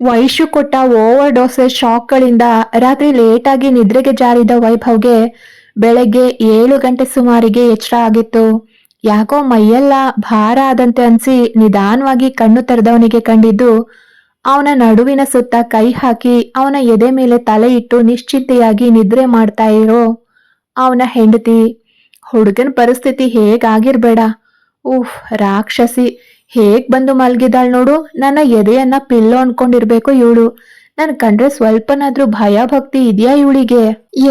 ವೈಶು ಕೊಟ್ಟ over dosage ಶಾಕ್ಗಳಿಂದ ರಾತ್ರಿ ಲೇಟಾಗಿ ನಿದ್ರೆಗೆ ಜಾರಿದ ವೈಭವ್ಗೆ ಬೆಳಗ್ಗೆ ಏಳು ಗಂಟೆ ಸುಮಾರಿಗೆ ಎಚ್ಚರ ಆಗಿತ್ತು. ಯಾಕೋ ಮೈಯೆಲ್ಲ ಭಾರ ಆದಂತೆ ಅನ್ಸಿ ನಿಧಾನವಾಗಿ ಕಣ್ಣು ತೆರೆದವನಿಗೆ ಕಂಡಿದ್ದು, ಅವನ ನಡುವಿನ ಸುತ್ತ ಕೈ ಹಾಕಿ ಅವನ ಎದೆ ಮೇಲೆ ತಲೆ ಇಟ್ಟು ನಿಶ್ಚಿಂತೆಯಾಗಿ ನಿದ್ರೆ ಮಾಡ್ತಾ ಇರೋ ಅವನ ಹೆಂಡತಿ. ಹುಡುಗನ ಪರಿಸ್ಥಿತಿ ಹೇಗಾಗಿರ್ಬೇಡ. ಉಫ್, ರಾಕ್ಷಸಿ. ಹೇಗ್ ಬಂದು ಮಲ್ಗಿದಾಳ್ ನೋಡು? ನನ್ನ ಎದೆಯನ್ನ ಪಿಲ್ಲೋ ಅನ್ಕೊಂಡಿರ್ಬೇಕು ಇವಳು. ನನ್ ಕಂಡ್ರೆ ಸ್ವಲ್ಪನಾದ್ರೂ ಭಯ ಭಕ್ತಿ ಇದೆಯಾ ಇವಳಿಗೆ?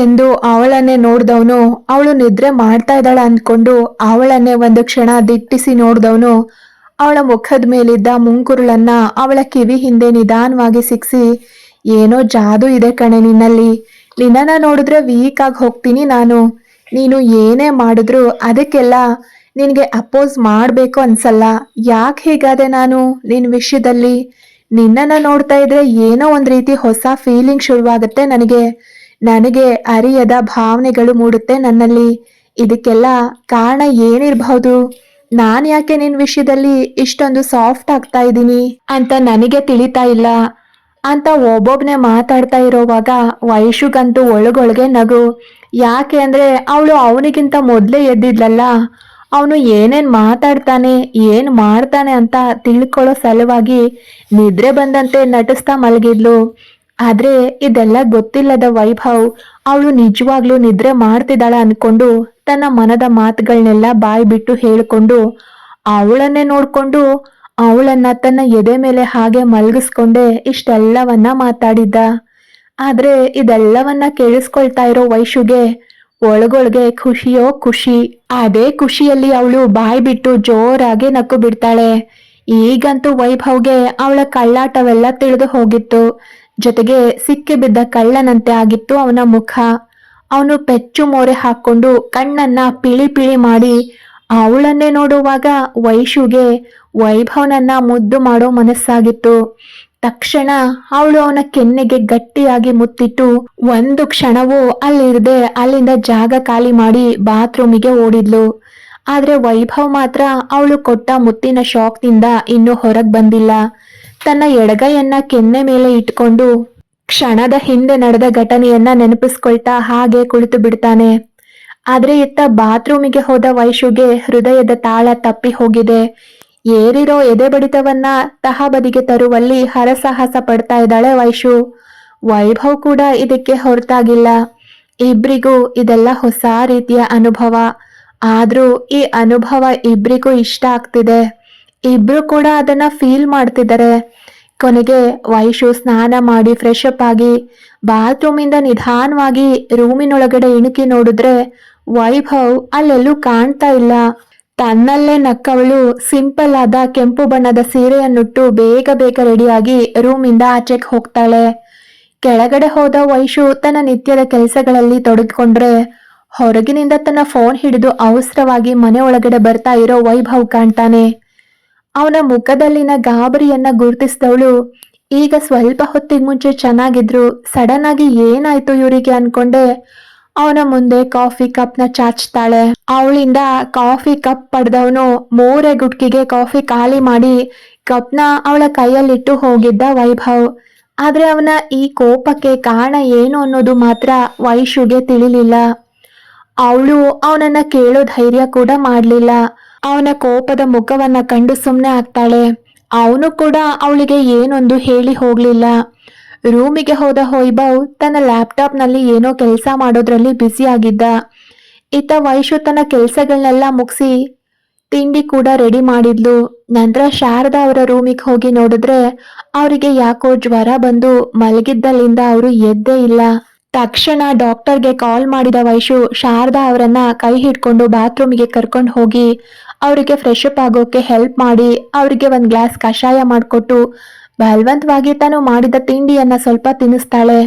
ಎಂದು ಅವಳನ್ನೇ ನೋಡ್ದವನು, ಅವಳು ನಿದ್ರೆ ಮಾಡ್ತಾ ಇದ್ದಾಳ ಅನ್ಕೊಂಡು ಅವಳನ್ನೇ ಒಂದು ಕ್ಷಣ ದಿಟ್ಟಿಸಿ ನೋಡ್ದವನು. ಅವಳ ಮುಖದ ಮೇಲಿದ್ದ ಮುಂಕುರುಳನ್ನ ಅವಳ ಕಿವಿ ಹಿಂದೆ ನಿಧಾನವಾಗಿ ಸಿಕ್ಸಿ, ಏನೋ ಜಾದು ಇದೆ ಕಣೆ ನಿನ್ನಲ್ಲಿ. ನಿನ್ನನ್ನ ನೋಡಿದ್ರೆ ವೀಕ್ ಆಗಿ ಹೋಗ್ತೀನಿ ನಾನು. ನೀನು ಏನೇ ಮಾಡಿದ್ರು ಅದಕ್ಕೆಲ್ಲ ನಿನ್ಗೆ ಅಪೋಸ್ ಮಾಡಬೇಕು ಅನ್ಸಲ್ಲ? ಯಾಕೆ ಹೀಗಾದೆ ನಾನು ನಿನ್ನ ವಿಷಯದಲ್ಲಿ? ನಿನ್ನನ್ನು ನೋಡ್ತಾ ಇದ್ರೆ ಏನೋ ಒಂದು ರೀತಿ ಹೊಸ ಫೀಲಿಂಗ್ ಶುರುವಾಗುತ್ತೆ ನನಗೆ. ನನಗೆ ಅರಿಯದ ಭಾವನೆಗಳು ಮೂಡುತ್ತೆ ನನ್ನಲ್ಲಿ. ಇದಕ್ಕೆಲ್ಲ ಕಾರಣ ಏನಿರಬಹುದು? ನಾನು ಯಾಕೆ ನಿನ್ನ ವಿಷಯದಲ್ಲಿ ಇಷ್ಟೊಂದು ಸಾಫ್ಟ್ ಆಗ್ತಾ ಇದ್ದೀನಿ? ಅಂತ ನನಗೆ ತಿಳಿತಾ ಇಲ್ಲ. ಅಂತ ಒಬ್ಬೊಬ್ನೆ ಮಾತಾಡ್ತಾ ಇರೋವಾಗ ವಯಸ್ಸುಗಂತೂ ಒಳಗೊಳಗೆ ನಗು. ಯಾಕೆ ಅಂದ್ರೆ ಅವಳು ಅವನಿಗಿಂತ ಮೊದ್ಲೇ ಎದ್ದಿದ್ಲಲ್ಲ? ಅವನು ಏನೇನ್ ಮಾತಾಡ್ತಾನೆ, ಏನ್ ಮಾಡ್ತಾನೆ ಅಂತ ತಿಳ್ಕೊಳ್ಳೋ ಸಲುವಾಗಿ ನಿದ್ರೆ ಬಂದಂತೆ ನಟಿಸ್ತಾ ಮಲಗಿದ್ಲು. ಆದ್ರೆ ಇದೆಲ್ಲ ಗೊತ್ತಿಲ್ಲದ ವೈಭವ್ ಅವಳು ನಿಜವಾಗ್ಲೂ ನಿದ್ರೆ ಮಾಡ್ತಿದ್ದಾಳ ಅನ್ಕೊಂಡು ತನ್ನ ಮನದ ಮಾತುಗಳನ್ನೆಲ್ಲ ಬಾಯಿ ಬಿಟ್ಟು ಹೇಳ್ಕೊಂಡು ಅವಳನ್ನೇ ನೋಡ್ಕೊಂಡು ಅವಳನ್ನ ತನ್ನ ಎದೆ ಮೇಲೆ ಹಾಗೆ ಮಲಗಿಸ್ಕೊಂಡೆ ಇಷ್ಟೆಲ್ಲವನ್ನ ಮಾತಾಡಿದ್ದ. ಆದ್ರೆ ಇದೆಲ್ಲವನ್ನ ಕೇಳಿಸ್ಕೊಳ್ತಾ ಇರೋ ವೈಶುಗೆ ಒಳಗೊಳಗೆ ಖುಷಿಯೋ ಖುಷಿ. ಅದೇ ಖುಷಿಯಲ್ಲಿ ಅವಳು ಬಾಯಿ ಬಿಟ್ಟು ಜೋರಾಗಿ ನಕ್ಕು ಬಿಡ್ತಾಳೆ. ಈಗಂತೂ ವೈಭವ್ಗೆ ಅವಳ ಕಳ್ಳಾಟವೆಲ್ಲ ತಿಳಿದು ಹೋಗಿತ್ತು. ಜೊತೆಗೆ ಸಿಕ್ಕಿ ಬಿದ್ದ ಕಳ್ಳನಂತೆ ಆಗಿತ್ತು ಅವನ ಮುಖ. ಅವನು ಪೆಚ್ಚು ಮೋರೆ ಹಾಕೊಂಡು ಕಣ್ಣನ್ನ ಪಿಳಿ ಪಿಳಿ ಮಾಡಿ ಅವಳನ್ನೇ ನೋಡುವಾಗ ವೈಶುಗೆ ವೈಭವನನ್ನ ಮುದ್ದು ಮಾಡೋ ಮನಸ್ಸಾಗಿತ್ತು. ತಕ್ಷಣ ಅವಳು ಅವನ ಕೆನ್ನೆಗೆ ಗಟ್ಟಿಯಾಗಿ ಮುತ್ತಿಟ್ಟು, ಒಂದು ಕ್ಷಣವೂ ಅಲ್ಲಿರದೆ ಅಲ್ಲಿಂದ ಜಾಗ ಖಾಲಿ ಮಾಡಿ ಬಾತ್ರೂಮಿಗೆ ಓಡಿದ್ಲು. ಆದ್ರೆ ವೈಭವ್ ಮಾತ್ರ ಅವಳು ಕೊಟ್ಟ ಮುತ್ತಿನ ಶಾಕ್ನಿಂದ ಇನ್ನೂ ಹೊರಗ್ ಬಂದಿಲ್ಲ. ತನ್ನ ಎಡಗೈಯನ್ನ ಕೆನ್ನೆ ಮೇಲೆ ಇಟ್ಕೊಂಡು ಕ್ಷಣದ ಹಿಂದೆ ನಡೆದ ಘಟನೆಯನ್ನ ನೆನಪಿಸ್ಕೊಳ್ತಾ ಹಾಗೆ ಕುಳಿತು ಬಿಡ್ತಾನೆ. ಆದ್ರೆ ಇತ್ತ ಬಾತ್ರೂಮಿಗೆ ಹೋದ ವೈಶುಗೆ ಹೃದಯದ ತಾಳ ತಪ್ಪಿ ಹೋಗಿದೆ. ಏರಿರೋ ಎದೆ ಬಡಿತವನ್ನ ತಹಬದಿಗೆ ತರುವಲ್ಲಿ ಹರಸಾಹಸ ಪಡ್ತಾ ಇದ್ದಾಳೆ ವೈಶು. ವೈಭವ್ ಕೂಡ ಇದಕ್ಕೆ ಹೊರತಾಗಿಲ್ಲ. ಇಬ್ರಿಗೂ ಇದೆಲ್ಲ ಹೊಸ ರೀತಿಯ ಅನುಭವ. ಆದ್ರೂ ಈ ಅನುಭವ ಇಬ್ರಿಗೂ ಇಷ್ಟ ಆಗ್ತಿದೆ. ಇಬ್ರು ಕೂಡ ಅದನ್ನ ಫೀಲ್ ಮಾಡ್ತಿದ್ದಾರೆ. ಕೊನೆಗೆ ವೈಶು ಸ್ನಾನ ಮಾಡಿ ಫ್ರೆಶ್ ಅಪ್ ಆಗಿ, ಬಾತ್ರೂಮಿಂದ ನಿಧಾನವಾಗಿ ರೂಮಿನೊಳಗಡೆ ಇಣುಕಿ ನೋಡಿದ್ರೆ ವೈಭವ್ ಅಲ್ಲೆಲ್ಲೂ ಕಾಣ್ತಾ ಇಲ್ಲ. ತನ್ನಲ್ಲೇ ನಕ್ಕವಳು, ಸಿಂಪಲ್ ಆದ ಕೆಂಪು ಬಣ್ಣದ ಸೀರೆಯನ್ನುಟ್ಟು ಬೇಗ ಬೇಗ ರೆಡಿಯಾಗಿ ರೂಮಿಂದ ಆಚೆಗೆ ಹೋಗ್ತಾಳೆ. ಕೆಳಗಡೆ ಹೋದ ವೈಶು ತನ್ನ ನಿತ್ಯದ ಕೆಲಸಗಳಲ್ಲಿ ತೊಡಗಿಕೊಂಡ್ರೆ, ಹೊರಗಿನಿಂದ ತನ್ನ ಫೋನ್ ಹಿಡಿದು ಅವಸರವಾಗಿ ಮನೆ ಒಳಗಡೆ ಬರ್ತಾ ಇರೋ ವೈಭವ್ ಕಾಣ್ತಾನೆ. ಅವನ ಮುಖದಲ್ಲಿನ ಗಾಬರಿಯನ್ನ ಗುರುತಿಸಿದವಳು, ಈಗ ಸ್ವಲ್ಪ ಹೊತ್ತಿಗೆ ಮುಂಚೆ ಚೆನ್ನಾಗಿದ್ರು, ಸಡನ್ ಆಗಿ ಏನಾಯ್ತು ಇವರಿಗೆ ಅನ್ಕೊಂಡೆ ಅವನ ಮುಂದೆ ಕಾಫಿ ಕಪ್ನ ಚಾಚ್ತಾಳೆ. ಅವಳಿಂದ ಕಾಫಿ ಕಪ್ ಪಡೆದವನು ಮೂರೇ ಗುಟ್ಕಿಗೆ ಕಾಫಿ ಖಾಲಿ ಮಾಡಿ ಕಪ್ನ ಅವಳ ಕೈಯಲ್ಲಿಟ್ಟು ಹೋಗಿದ್ದ ವೈಭವ್. ಆದ್ರೆ ಅವನ ಈ ಕೋಪಕ್ಕೆ ಕಾರಣ ಏನು ಅನ್ನೋದು ಮಾತ್ರ ವೈಶುಗೆ ತಿಳಿಲಿಲ್ಲ. ಅವಳು ಅವನನ್ನ ಕೇಳೋ ಧೈರ್ಯ ಕೂಡ ಮಾಡ್ಲಿಲ್ಲ. ಅವನ ಕೋಪದ ಮುಖವನ್ನ ಕಂಡು ಸುಮ್ಮನೆ ಆಗ್ತಾಳೆ. ಅವನು ಕೂಡ ಅವಳಿಗೆ ಏನೊಂದು ಹೇಳಿ ಹೋಗ್ಲಿಲ್ಲ. ರೂಮಿಗೆ ಹೋದ ಹೊಯ್ಬಾವ್ ತನ್ನ ಲ್ಯಾಪ್ಟಾಪ್ನಲ್ಲಿ ಏನೋ ಕೆಲಸ ಮಾಡೋದ್ರಲ್ಲಿ ಬ್ಯುಸಿ ಆಗಿದ್ದ. ಇತ್ತ ವೈಶು ತನ್ನ ಕೆಲಸಗಳನ್ನೆಲ್ಲ ಮುಗಿಸಿ ತಿಂಡಿ ಕೂಡ ರೆಡಿ ಮಾಡಿದ್ಲು. ನಂತರ ಶಾರದಾ ಅವರ ರೂಮಿಗೆ ಹೋಗಿ ನೋಡಿದ್ರೆ ಅವರಿಗೆ ಯಾಕೋ ಜ್ವರ ಬಂದು ಮಲಗಿದ್ದಲ್ಲಿಂದ ಅವರು ಎದ್ದೇ ಇಲ್ಲ. ತಕ್ಷಣ ಡಾಕ್ಟರ್ಗೆ ಕಾಲ್ ಮಾಡಿದ ವೈಶು ಶಾರದಾ ಅವರನ್ನ ಕೈ ಹಿಡ್ಕೊಂಡು ಬಾತ್ರೂಮಿಗೆ ಕರ್ಕೊಂಡು ಹೋಗಿ ಅವರಿಗೆ ಫ್ರೆಶ್ ಅಪ್ ಆಗೋಕೆ ಹೆಲ್ಪ್ ಮಾಡಿ ಅವರಿಗೆ ಒಂದು ಗ್ಲಾಸ್ ಕಷಾಯ ಮಾಡಿಕೊಟ್ಟು ಬಲವಂತವಾಗಿ ತಾನು ಮಾಡಿದ ತಿಂಡಿಯನ್ನ ಸ್ವಲ್ಪ ತಿನ್ನಿಸ್ತಾಳೆ.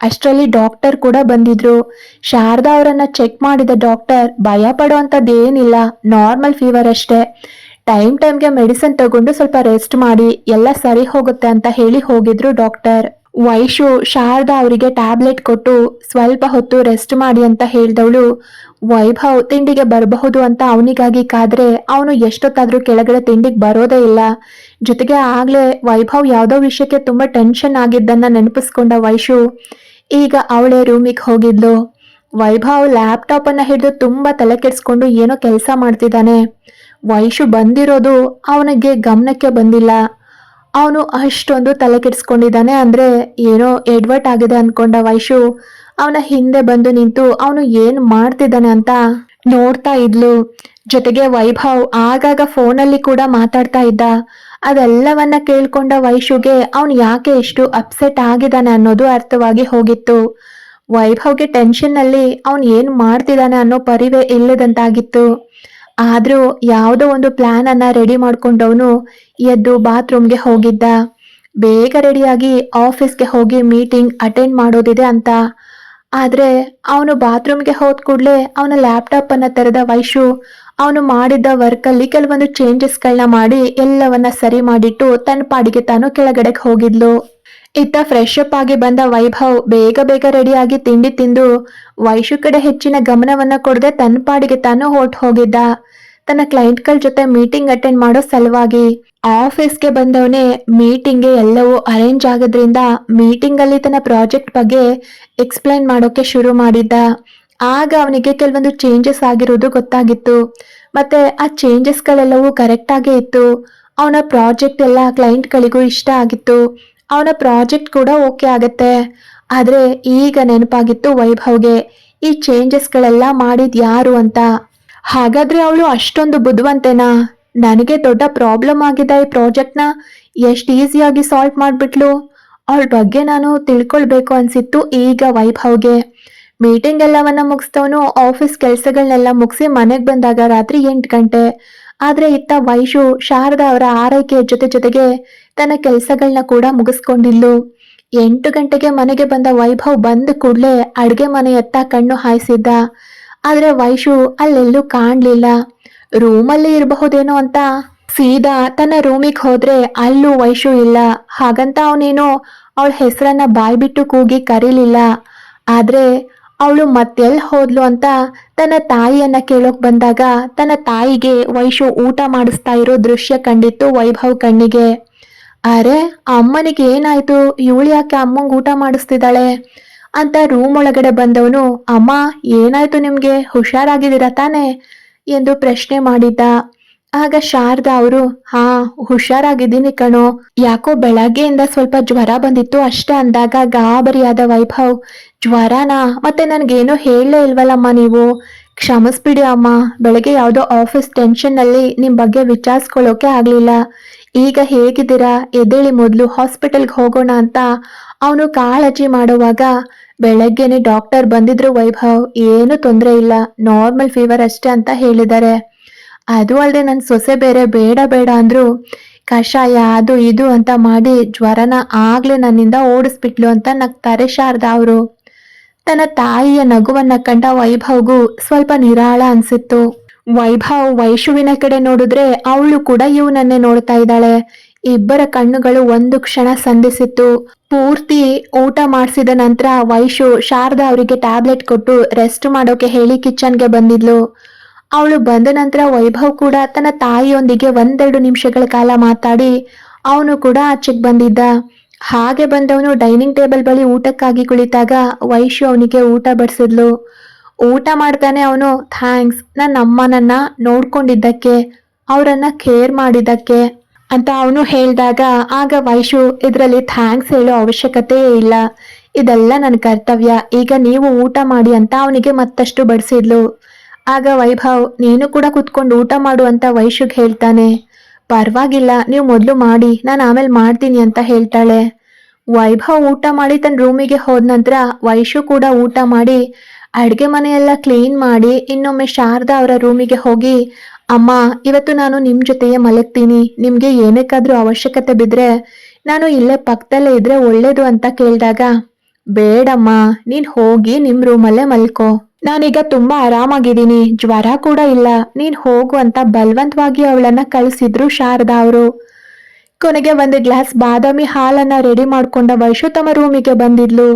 ಅಷ್ಟರಲ್ಲಿ ಡಾಕ್ಟರ್ ಕೂಡ ಬಂದಿದ್ರು. ಶಾರದಾ ಅವರನ್ನ ಚೆಕ್ ಮಾಡಿದ ಡಾಕ್ಟರ್, ಭಯ ಪಡುವಂಥದ್ದೇನಿಲ್ಲ, ನಾರ್ಮಲ್ ಫೀವರ್ ಅಷ್ಟೇ. ಟೈಮ್ ಟೈಮ್ಗೆ ಮೆಡಿಸಿನ್ ತಗೊಂಡು ಸ್ವಲ್ಪ ರೆಸ್ಟ್ ಮಾಡಿ, ಎಲ್ಲ ಸರಿ ಹೋಗುತ್ತೆ ಅಂತ ಹೇಳಿ ಹೋಗಿದ್ರು ಡಾಕ್ಟರ್. ವೈಶು, ಶಾರದಾ ಅವರಿಗೆ ಟ್ಯಾಬ್ಲೆಟ್ ಕೊಟ್ಟು, ಸ್ವಲ್ಪ ಹೊತ್ತು ರೆಸ್ಟ್ ಮಾಡಿ ಅಂತ ಹೇಳ್ದವಳು ವೈಭವ್ ತಿಂಡಿಗೆ ಬರಬಹುದು ಅಂತ ಅವನಿಗಾಗಿ ಕಾದ್ರೆ ಅವನು ಎಷ್ಟೊತ್ತಾದ್ರೂ ಕೆಳಗಡೆ ತಿಂಡಿಗೆ ಬರೋದೇ ಇಲ್ಲ. ಜೊತೆಗೆ ಆಗ್ಲೇ ವೈಭವ್ ಯಾವುದೋ ವಿಷಯಕ್ಕೆ ತುಂಬಾ ಟೆನ್ಷನ್ ಆಗಿದ್ದನ್ನ ನೆನಪಿಸ್ಕೊಂಡ ವೈಶು, ಈಗ ಅವಳೇ ರೂಮಿಗೆ ಹೋಗಿದ್ಲು. ವೈಭವ್ ಲ್ಯಾಪ್ಟಾಪ್ ಅನ್ನ ಹಿಡಿದು ತುಂಬಾ ತಲೆ ಕೆಡಿಸ್ಕೊಂಡು ಏನೋ ಕೆಲಸ ಮಾಡ್ತಿದ್ದಾನೆ. ವೈಶು ಬಂದಿರೋದು ಅವನಿಗೆ ಗಮನಕ್ಕೆ ಬಂದಿಲ್ಲ. ಅವನು ಅಷ್ಟೊಂದು ತಲೆ ಕೆಡಿಸ್ಕೊಂಡಿದ್ದಾನೆ ಅಂದ್ರೆ ಏನೋ ಎಡ್ವರ್ಟ್ ಆಗಿದೆ ಅನ್ಕೊಂಡ ವೈಶು. ಅವನ ಹಿಂದೆ ಬಂದು ನಿಂತು ಅವನು ಏನ್ ಮಾಡ್ತಿದ್ದಾನೆ ಅಂತ ನೋಡ್ತಾ ಇದ್ಲು. ಜೊತೆಗೆ ವೈಭವ್ ಆಗಾಗ ಫೋನಲ್ಲಿ ಕೂಡ ಮಾತಾಡ್ತಾ ಇದ್ದ. ಅದೆಲ್ಲವನ್ನ ಕೇಳ್ಕೊಂಡ ವೈಶುಗೆ ಅವನು ಯಾಕೆ ಎಷ್ಟು ಅಪ್ಸೆಟ್ ಆಗಿದ್ದಾನೆ ಅನ್ನೋದು ಅರ್ಥವಾಗಿ ಹೋಗಿತ್ತು. ವೈಭವ್ಗೆ ಟೆನ್ಷನ್ನಲ್ಲಿ ಅವನು ಏನ್ ಮಾಡ್ತಿದ್ದಾನೆ ಅನ್ನೋ ಪರಿವೇ ಇಲ್ಲದಂತಾಗಿತ್ತು. ಆದರೂ ಯಾವುದೋ ಒಂದು ಪ್ಲಾನ್ ಅನ್ನ ರೆಡಿ ಮಾಡ್ಕೊಂಡವನು ಎದ್ದು ಬಾತ್ರೂಮ್ಗೆ ಹೋಗಿದ್ದ. ಬೇಗ ರೆಡಿಯಾಗಿ ಆಫೀಸ್ಗೆ ಹೋಗಿ ಮೀಟಿಂಗ್ ಅಟೆಂಡ್ ಮಾಡೋದಿದೆ ಅಂತ. ಆದ್ರೆ ಅವನು ಬಾತ್ರೂಮ್ಗೆ ಹೋದ ಕೂಡಲೇ ಅವನ ಲ್ಯಾಪ್ಟಾಪ್ ಅನ್ನ ತೆರೆದ ವೈಶು ಅವನು ಮಾಡಿದ್ದ ವರ್ಕ್ ಅಲ್ಲಿ ಕೆಲವೊಂದು ಚೇಂಜಸ್ಗಳನ್ನ ಮಾಡಿ ಎಲ್ಲವನ್ನ ಸರಿ ಮಾಡಿಟ್ಟು ತನ್ನ ಪಾಡಿಗೆ ತಾನು ಕೆಳಗಡೆಗೆ ಹೋಗಿದ್ಲು. ಇತ್ತ ಫ್ರೆಶ್ ಅಪ್ ಆಗಿ ಬಂದ ವೈಭವ್ ಬೇಗ ಬೇಗ ರೆಡಿಯಾಗಿ ತಿಂಡಿ ತಿಂದು ವೈಶು ಕಡೆ ಹೆಚ್ಚಿನ ಗಮನವನ್ನ ಕೊಡದೆ ತನ್ನ ಪಾಡಿಗೆ ತಾನು ಹೊರ್ಟ್ ಹೋಗಿದ್ದ. ತನ್ನ ಕ್ಲೈಂಟ್ಗಳ ಜೊತೆ ಮೀಟಿಂಗ್ ಅಟೆಂಡ್ ಮಾಡೋ ಸಲುವಾಗಿ ಆಫೀಸ್ಗೆ ಬಂದವನೇ ಮೀಟಿಂಗ್ಗೆ ಎಲ್ಲವೂ ಅರೇಂಜ್ ಆಗೋದ್ರಿಂದ ಮೀಟಿಂಗ್ ಅಲ್ಲಿ ತನ್ನ ಪ್ರಾಜೆಕ್ಟ್ ಬಗ್ಗೆ ಎಕ್ಸ್ಪ್ಲೈನ್ ಮಾಡೋಕೆ ಶುರು ಮಾಡಿದ್ದ. ಆಗ ಅವನಿಗೆ ಕೆಲವೊಂದು ಚೇಂಜಸ್ ಆಗಿರೋದು ಗೊತ್ತಾಗಿತ್ತು. ಮತ್ತೆ ಆ ಚೇಂಜಸ್ಗಳೆಲ್ಲವೂ ಕರೆಕ್ಟಾಗೇ ಇತ್ತು. ಅವನ ಪ್ರಾಜೆಕ್ಟ್ ಎಲ್ಲ ಕ್ಲೈಂಟ್ಗಳಿಗೂ ಇಷ್ಟ ಆಗಿತ್ತು. ಅವನ ಪ್ರಾಜೆಕ್ಟ್ ಕೂಡ ಓಕೆ ಆಗತ್ತೆ. ಆದ್ರೆ ಈಗ ನೆನಪಾಗಿತ್ತು ವೈಭವ್ಗೆ. ಈ ಚೇಂಜಸ್ಗಳೆಲ್ಲ ಮಾಡಿದ ಯಾರು ಅಂತ. ಹಾಗಾದ್ರೆ ಅವಳು ಅಷ್ಟೊಂದು ಬುದ್ಧಿವಂತೆನಾ? ನನಗೆ ದೊಡ್ಡ ಪ್ರಾಬ್ಲಮ್ ಆಗಿದೆ ಈ ಪ್ರಾಜೆಕ್ಟ್ನ ಎಷ್ಟು ಈಸಿಯಾಗಿ ಸಾಲ್ವ್ ಮಾಡಿಬಿಟ್ಲು. ಅವಳ ಬಗ್ಗೆ ನಾನು ತಿಳ್ಕೊಳ್ಬೇಕು ಅನ್ಸಿತ್ತು ಈಗ ವೈಭವ್ಗೆ. ಮೀಟಿಂಗ್ ಎಲ್ಲವನ್ನ ಮುಗಿಸ್ತವನು ಆಫೀಸ್ ಕೆಲಸಗಳನ್ನೆಲ್ಲ ಮುಗಿಸಿ ಮನೆಗೆ ಬಂದಾಗ ರಾತ್ರಿ ಎಂಟು ಗಂಟೆ. ಆದ್ರೆ ಇತ್ತ ವೈಶು, ಶಾರದಾ ಅವರ ಆರೈಕೆಯ ಜೊತೆ ಜೊತೆಗೆ ತನ್ನ ಕೆಲಸಗಳನ್ನ ಕೂಡ ಮುಗಿಸ್ಕೊಂಡಿದ್ಲು. ಎಂಟು ಗಂಟೆಗೆ ಮನೆಗೆ ಬಂದ ವೈಭವ್ ಬಂದ ಕೂಡಲೇ ಅಡುಗೆ ಮನೆಯತ್ತ ಕಣ್ಣು ಹಾಯಿಸಿದ್ದ. ಆದ್ರೆ ವೈಶು ಅಲ್ಲೆಲ್ಲೂ ಕಾಣ್ಲಿಲ್ಲ. ರೂಮಲ್ಲಿ ಇರಬಹುದೇನೋ ಅಂತ. ಸೀದಾ ತನ್ನ ರೂಮಿಗೆ ಹೋದ್ರೆ ಅಲ್ಲೂ ವೈಶು ಇಲ್ಲ. ಹಾಗಂತ ಅವನೇನೋ ಅವಳ ಹೆಸರನ್ನ ಬಾಯ್ಬಿಟ್ಟು ಕೂಗಿ ಕರೀಲಿಲ್ಲ. ಆದ್ರೆ ಅವಳು ಮತ್ತೆಲ್ ಹೋದ್ಲು ಅಂತ ತನ್ನ ತಾಯಿಯನ್ನ ಕೇಳೋಕ್ ಬಂದಾಗ ತನ್ನ ತಾಯಿಗೆ ವೈಶು ಊಟ ಮಾಡಿಸ್ತಾ ಇರೋ ದೃಶ್ಯ ಕಂಡಿತ್ತು ವೈಭವ್ ಕಣ್ಣಿಗೆ. ಅರೆ ಅಮ್ಮನಿಗೆ ಏನಾಯ್ತು ಇವಳು ಯಾಕೆ ಅಮ್ಮಂಗ್ ಊಟ ಮಾಡಿಸ್ತಿದ್ದಾಳೆ? ಅಂತ ರೂಮ್ ಒಳಗಡೆ ಬಂದವನು, ಅಮ್ಮ, ಏನಾಯ್ತು ನಿಮ್ಗೆ? ಹುಷಾರಾಗಿದ್ದೀರಾ ತಾನೆ? ಎಂದು ಪ್ರಶ್ನೆ ಮಾಡಿದ್ದ. ಆಗ ಶಾರದಾ ಅವರು, ಹಾ, ಹುಷಾರಾಗಿದ್ದೀನಿ ಕಣೋ. ಯಾಕೋ ಬೆಳಗ್ಗೆಯಿಂದ ಸ್ವಲ್ಪ ಜ್ವರ ಬಂದಿತ್ತು ಅಷ್ಟೇ ಅಂದಾಗ ಗಾಬರಿಯಾದ ವೈಭವ್, ಜ್ವರನಾ? ಮತ್ತೆ ನನ್ಗೇನೋ ಹೇಳಲೇ ಇಲ್ವಲ್ಲಮ್ಮ ನೀವು? ಕ್ಷಮಿಸ್ಬಿಡಿ ಅಮ್ಮ. ಬೆಳಗ್ಗೆ ಯಾವುದೋ ಆಫೀಸ್ ಟೆನ್ಷನ್ನಲ್ಲಿ ನಿಮ್ ಬಗ್ಗೆ ವಿಚಾರಿಸ್ಕೊಳ್ಳೋಕೆ ಆಗ್ಲಿಲ್ಲ. ಈಗ ಹೇಗಿದ್ದೀರಾ? ಎದ್ದೇಳಿ ಮೊದಲು ಹಾಸ್ಪಿಟಲ್ಗೆ ಹೋಗೋಣ ಅಂತ ಅವನು ಕಾಳಜಿ ಮಾಡುವಾಗ ಬೆಳಗ್ಗೆನೆ ಡಾಕ್ಟರ್ ಬಂದಿದ್ರು ವೈಭವ್, ಏನು ತೊಂದರೆ ಇಲ್ಲ ನಾರ್ಮಲ್ ಫೀವರ್ ಅಷ್ಟೇ ಅಂತ ಹೇಳಿದ್ದಾರೆ. ಅದು ಅಲ್ಲದೆ ನನ್ನ ಸೊಸೆ ಬೇರೆ ಬೇಡ ಬೇಡ ಅಂದ್ರು, ಕಷಾಯ, ಅದು ಇದು ಅಂತ ಮಾಡಿ ಜ್ವರನ ಆಗ್ಲೇ ನನ್ನಿಂದ ಓಡಿಸ್ಬಿಟ್ಲು ಅಂತ ನಗ್ತಾರೆ ಶಾರದಾ ಅವರು. ತನ್ನ ತಾಯಿಯ ನಗುವನ್ನ ಕಂಡ ವೈಭವ್ಗೂ ಸ್ವಲ್ಪ ನಿರಾಳ ಅನ್ಸಿತ್ತು. ವೈಭವ್ ವೈಶುವಿನ ಕಡೆ ನೋಡಿದ್ರೆ ಅವಳು ಕೂಡ ಇವನನ್ನೇ ನೋಡ್ತಾ ಇದ್ದಾಳೆ. ಇಬ್ಬರ ಕಣ್ಣುಗಳು ಒಂದು ಕ್ಷಣ ಸಂಧಿಸಿತ್ತು ಪೂರ್ತಿ ಊಟ ಮಾಡಿಸಿದ ನಂತರ ವೈಶು ಶಾರದಾ ಅವರಿಗೆ ಟ್ಯಾಬ್ಲೆಟ್ ಕೊಟ್ಟು ರೆಸ್ಟ್ ಮಾಡೋಕೆ ಹೇಳಿ ಕಿಚನ್ಗೆ ಬಂದಿದ್ಲು. ಅವಳು ಬಂದ ನಂತರ ವೈಭವ್ ಕೂಡ ತನ್ನ ತಾಯಿಯೊಂದಿಗೆ ಒಂದೆರಡು ನಿಮಿಷಗಳ ಕಾಲ ಮಾತಾಡಿ ಅವನು ಕೂಡ ಆಚೆಗೆ ಬಂದಿದ್ದ. ಹಾಗೆ ಬಂದವನು ಡೈನಿಂಗ್ ಟೇಬಲ್ ಬಳಿ ಊಟಕ್ಕಾಗಿ ಕುಳಿತಾಗ ವೈಶು ಅವನಿಗೆ ಊಟ ಬಡಿಸಿದ್ಲು. ಊಟ ಮಾಡ್ತಾನೆ ಅವನು, ಥ್ಯಾಂಕ್ಸ್ ನನ್ನ ಅಮ್ಮನನ್ನ ನೋಡ್ಕೊಂಡಿದ್ದಕ್ಕೆ, ಅವರನ್ನ ಕೇರ್ ಮಾಡಿದ್ದಕ್ಕೆ. ಅಂತ ಅವನು ಹೇಳಿದಾಗ, ಆಗ ವೈಶು, ಇದರಲ್ಲಿ ಥ್ಯಾಂಕ್ಸ್ ಹೇಳೋ ಅವಶ್ಯಕತೆಯೇ ಇಲ್ಲ. ಇದೆಲ್ಲ ನನ್ನ ಕರ್ತವ್ಯ. ಈಗ ನೀವು ಊಟ ಮಾಡಿ ಅಂತ ಅವನಿಗೆ ಮತ್ತಷ್ಟು ಬಡಿಸಿದ್ಲು. ಆಗ ವೈಭವ್, ನೀನು ಕೂಡ ಕುತ್ಕೊಂಡು ಊಟ ಮಾಡು ಅಂತ ವೈಶುಗ್ ಹೇಳ್ತಾನೆ. ಪರವಾಗಿಲ್ಲ, ನೀವು ಮೊದಲು ಮಾಡಿ, ನಾನು ಆಮೇಲೆ ಮಾಡ್ತೀನಿ ಅಂತ ಹೇಳ್ತಾಳೆ. ವೈಭವ್ ಊಟ ಮಾಡಿ ತನ್ನ ರೂಮಿಗೆ ಹೋದ ನಂತರ ವೈಶು ಕೂಡ ಊಟ ಮಾಡಿ, ಅಡುಗೆ ಮನೆಯೆಲ್ಲ ಕ್ಲೀನ್ ಮಾಡಿ, ಇನ್ನೊಮ್ಮೆ ಶಾರದಾ ಅವರ ರೂಮಿಗೆ ಹೋಗಿ ಅಮ್ಮ, ಇವತ್ತು ನಾನು ನಿಮ್ ಜೊತೆಯೇ ಮಲಗ್ತೀನಿ. ನಿಮ್ಗೆ ಏನಕ್ಕಾದ್ರೂ ಅವಶ್ಯಕತೆ ಬಿದ್ರೆ ನಾನು ಇಲ್ಲೇ ಪಕ್ಕದಲ್ಲೇ ಇದ್ರೆ ಒಳ್ಳೇದು ಅಂತ ಕೇಳಿದಾಗ, ಬೇಡಮ್ಮ, ನೀನ್ ಹೋಗಿ ನಿಮ್ ರೂಮಲ್ಲೇ ಮಲ್ಕೋ. ನಾನೀಗ ತುಂಬಾ ಆರಾಮಾಗಿದ್ದೀನಿ. ಜ್ವರ ಕೂಡ ಇಲ್ಲ. ನೀನ್ ಹೋಗು ಅಂತ ಬಲವಂತವಾಗಿ ಅವಳನ್ನ ಕಳಿಸಿದ್ರು ಶಾರದಾ ಅವರು. ಕೊನೆಗೆ ಒಂದು ಗ್ಲಾಸ್ ಬಾದಾಮಿ ಹಾಲನ್ನ ರೆಡಿ ಮಾಡ್ಕೊಂಡ ವೈಶು ತಮ್ಮ ರೂಮಿಗೆ ಬಂದಿದ್ಲು.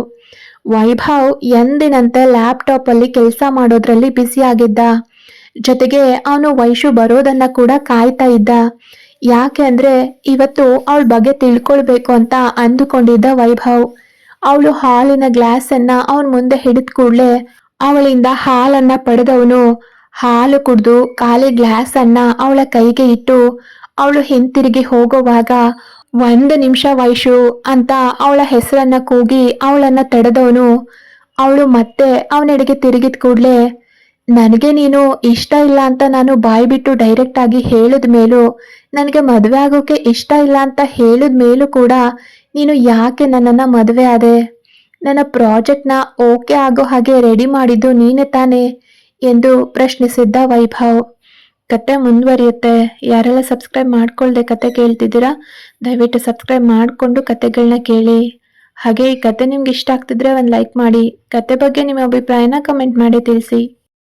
ವೈಭವ್ ಎಂದಿನಂತೆ ಲ್ಯಾಪ್ಟಾಪ್ ಅಲ್ಲಿ ಕೆಲಸ ಮಾಡೋದ್ರಲ್ಲಿ ಬ್ಯುಸಿ ಆಗಿದ್ದ. ಜೊತೆಗೆ ಅವನು ವೈಶು ಬರೋದನ್ನ ಕೂಡ ಕಾಯ್ತಾ ಇದ್ದ. ಯಾಕೆ ಅಂದ್ರೆ ಇವತ್ತು ಅವಳ ಬಗ್ಗೆ ತಿಳ್ಕೊಳ್ಬೇಕು ಅಂತ ಅಂದುಕೊಂಡಿದ್ದ ವೈಭವ್. ಅವಳು ಹಾಲಿನ ಗ್ಲಾಸ್ ಅನ್ನ ಅವನ ಮುಂದೆ ಹಿಡಿದ ಕೂಡ್ಲೆ ಅವಳಿಂದ ಹಾಲನ್ನ ಪಡೆದವನು. ಹಾಲು ಕುಡ್ದು ಖಾಲಿ ಗ್ಲಾಸ್ ಅನ್ನ ಅವಳ ಕೈಗೆ ಇಟ್ಟು ಅವಳು ಹಿಂತಿರುಗಿ ಹೋಗುವಾಗ ಒಂದು ನಿಮಿಷ ವೈಶು ಅಂತ ಅವಳ ಹೆಸರನ್ನ ಕೂಗಿ ಅವಳನ್ನ ತಡೆದವನು. ಅವಳು ಮತ್ತೆ ಅವನೆಡೆಗೆ ತಿರುಗಿದ ಕೂಡ್ಲೆ ನನಗೆ ನೀನು ಇಷ್ಟ ಇಲ್ಲ ಅಂತ ನಾನು ಬಾಯಿ ಬಿಟ್ಟು ಡೈರೆಕ್ಟ್ ಆಗಿ ಹೇಳಿದ ಮೇಲೂ, ನನಗೆ ಮದುವೆ ಆಗೋಕೆ ಇಷ್ಟ ಇಲ್ಲ ಅಂತ ಹೇಳಿದ ಮೇಲೂ ಕೂಡ ನೀನು ಯಾಕೆ ನನ್ನನ್ನು ಮದುವೆ ಆದೆ? ನನ್ನ ಪ್ರಾಜೆಕ್ಟ್ನ ಓಕೆ ಆಗೋ ಹಾಗೆ ರೆಡಿ ಮಾಡಿದ್ದು ನೀನೇ ತಾನೇ? ಎಂದು ಪ್ರಶ್ನಿಸಿದ್ದ ವೈಭವ್. ಕತೆ ಮುಂದುವರಿಯುತ್ತೆ. ಯಾರೆಲ್ಲ ಸಬ್ಸ್ಕ್ರೈಬ್ ಮಾಡ್ಕೊಳ್ದೆ ಕತೆ ಕೇಳ್ತಿದ್ದೀರಾ, ದಯವಿಟ್ಟು ಸಬ್ಸ್ಕ್ರೈಬ್ ಮಾಡಿಕೊಂಡು ಕತೆಗಳನ್ನ ಕೇಳಿ. ಹಾಗೆ ಈ ಕತೆ ನಿಮ್ಗೆ ಇಷ್ಟ ಆಗ್ತಿದ್ರೆ ಒಂದು ಲೈಕ್ ಮಾಡಿ. ಕತೆ ಬಗ್ಗೆ ನಿಮ್ಮ ಅಭಿಪ್ರಾಯನ ಕಮೆಂಟ್ ಮಾಡಿ ತಿಳಿಸಿ.